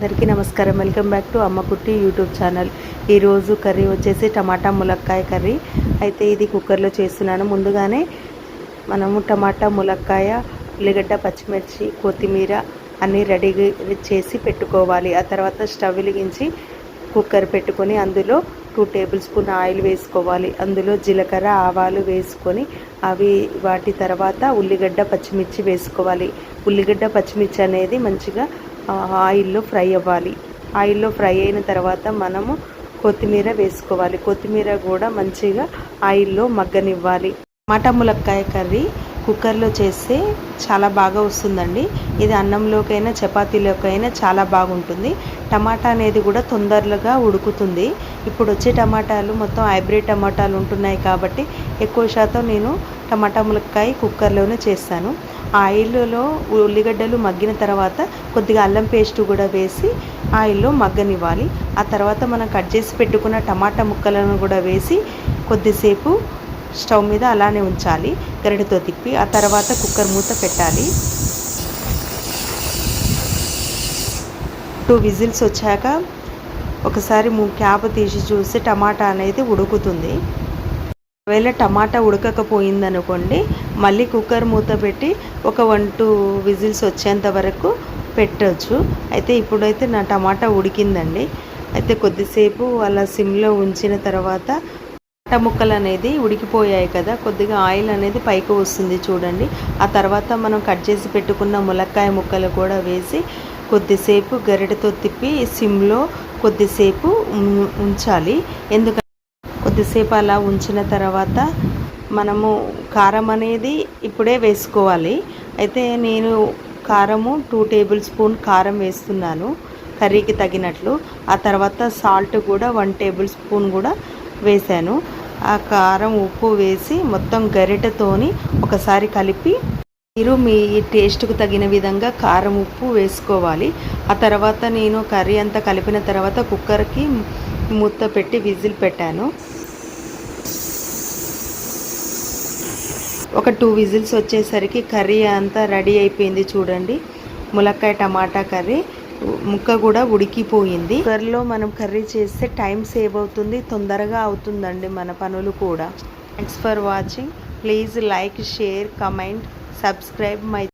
అందరికీ నమస్కారం. Welcome back to అమ్మ కుట్టి యూట్యూబ్ ఛానల్. ఈరోజు కర్రీ వచ్చేసి టమాటా ములక్కాయ కర్రీ. అయితే ఇది కుక్కర్లో చేస్తున్నాను. ముందుగానే మనము టమాటా ములక్కాయ ఉల్లిగడ్డ పచ్చిమిర్చి కొత్తిమీర అన్నీ రెడీ చేసి పెట్టుకోవాలి. ఆ తర్వాత స్టవ్ వెలిగించి కుక్కర్ పెట్టుకొని అందులో టూ టేబుల్ స్పూన్ ఆయిల్ వేసుకోవాలి. అందులో జీలకర్ర ఆవాలు వేసుకొని అవి వాటి తర్వాత ఉల్లిగడ్డ పచ్చిమిర్చి వేసుకోవాలి. ఉల్లిగడ్డ పచ్చిమిర్చి అనేది మంచిగా ఆయిల్లో ఫ్రై అవ్వాలి. ఆయిల్లో ఫ్రై అయిన తర్వాత మనము కొత్తిమీర వేసుకోవాలి. కొత్తిమీర కూడా మంచిగా ఆయిల్లో మగ్గనివ్వాలి. టమాటా ములక్కాయ కర్రీ కుక్కర్లో చేస్తే చాలా బాగా వస్తుందండి. ఇది అన్నంలోకైనా చపాతీలోకైనా చాలా బాగుంటుంది. టమాటా అనేది కూడా తొందరగా ఉడుకుతుంది. ఇప్పుడు వచ్చే టమాటాలు మొత్తం హైబ్రిడ్ టమాటాలు ఉంటున్నాయి కాబట్టి ఎక్కువ శాతం నేను టమాటా ములక్కాయ కుక్కర్లోనే చేస్తాను. ఆయిల్లో ఉల్లిగడ్డలు మగ్గిన తర్వాత కొద్దిగా అల్లం పేస్ట్ కూడా వేసి ఆయిల్లో మగ్గనివ్వాలి. ఆ తర్వాత మనం కట్ చేసి పెట్టుకున్న టమాటా ముక్కలను కూడా వేసి కొద్దిసేపు స్టవ్ మీద అలానే ఉంచాలి. గరిటతో తిప్పి ఆ తర్వాత కుక్కర్ మూత పెట్టాలి. టూ విజిల్స్ వచ్చాక ఒకసారి క్యాప్ తీసి చూస్తే టమాటా అనేది ఉడుకుతుంది. ఒకవేళ టమాటా ఉడకకపోయింది అనుకోండి మళ్ళీ కుక్కర్ మూత పెట్టి ఒక వన్ టూ విజిల్స్ వచ్చేంత వరకు పెట్టవచ్చు అయితే ఇప్పుడైతే నా టమాటా ఉడికిందండి. అయితే కొద్దిసేపు అలా సిమ్లో ఉంచిన తర్వాత టమాటా ముక్కలు అనేది ఉడికిపోయాయి కదా కొద్దిగా ఆయిల్ అనేది పైకి వస్తుంది చూడండి. ఆ తర్వాత మనం కట్ చేసి పెట్టుకున్న ములక్కాయ ముక్కలు కూడా వేసి కొద్దిసేపు గరిటెతో తిప్పి సిమ్లో కొద్దిసేపు ఉంచాలి. ఎందుకంటే కొద్దిసేపు అలా ఉంచిన తర్వాత మనము కారం అనేది ఇప్పుడే వేసుకోవాలి. అయితే నేను కారము టూ టేబుల్ స్పూన్ కారం వేస్తున్నాను కర్రీకి తగినట్లు. ఆ తర్వాత సాల్ట్ కూడా వన్ టేబుల్ స్పూన్ కూడా వేసాను ఆ కారం ఉప్పు వేసి మొత్తం గరిటెతోని ఒకసారి కలిపి మీరు మీ టేస్ట్కు తగిన విధంగా కారం ఉప్పు వేసుకోవాలి. ఆ తర్వాత నేను కర్రీ అంతా కలిపిన తర్వాత కుక్కర్కి మూత పెట్టి విజిల్ పెట్టాను. ఒక టూ విజిల్స్ వచ్చేసరికి కర్రీ అంతా రెడీ అయిపోయింది చూడండి. ములక్కాయ టమాటా కర్రీ. ముక్క కూడా ఉడికిపోయింది. కుక్కర్లో మనం కర్రీ చేస్తే టైం సేవ్ అవుతుంది తొందరగా అవుతుందండి మన పనులు కూడా. Thanks for watching please like share comment subscribe my